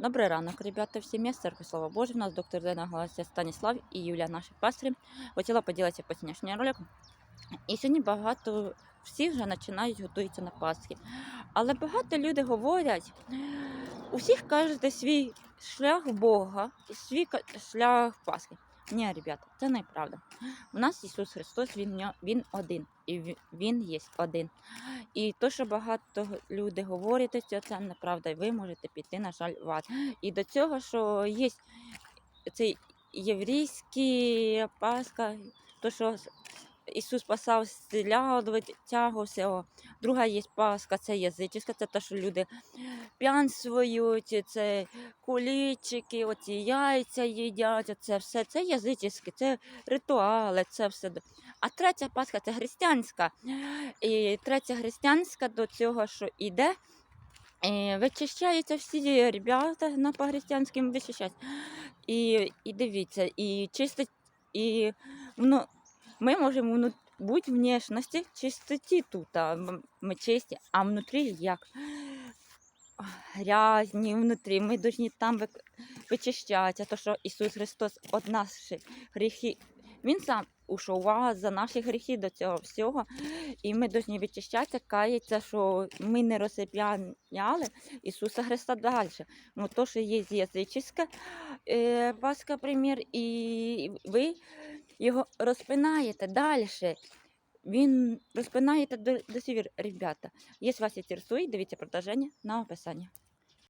Добрий ранок, ребята, всім я церкви Слава Божа. У нас доктор Дена Галася Станіслав і Юлія, наші пастирі. Хотіла поділитися по сьогоднішній ролик. І сьогодні багато всі вже починають готуватися на Пасхи. Але багато людей говорять, у всіх кажете свій шлях Бога і свій шлях Пасхи. Ні, ребята, це неправда. У нас Ісус Христос, Він, він один, і Він є один. І то, що багато людей говорять, це, неправда. І ви можете піти, на жаль, в ад. І до цього, що є цей єврейський Пасха, то, що Ісус спасав зціляв всього. Друга є Пасха, це язичська, це те, що люди п'янствують, це кулічики, оці яйця їдять, це все. Це язичське, це ритуали, це все. А третя Пасха це християнська. І третя християнська до цього, що іде, і вичищаються всі ребята на по-християнським вичищають. І, і дивіться, і чистить, і ну, ми можемо бути внешності чистоті тут, ми чисті, а внутрі як? Грязні внутрі, ми повинні там вичищатися, то що Ісус Христос од наших гріхи, Він сам ушов за наші гріхи до цього всього. І ми повинні вичищатися, каятися, що ми не розсип'яняли Ісуса Христа далі. Ну, то, що є язичська е, Пасха, примір, і ви його розпинаєте далі. Він розпинаєте до, до сівір, ребята. Якщо вас інтересує, дивіться продовження на описанні.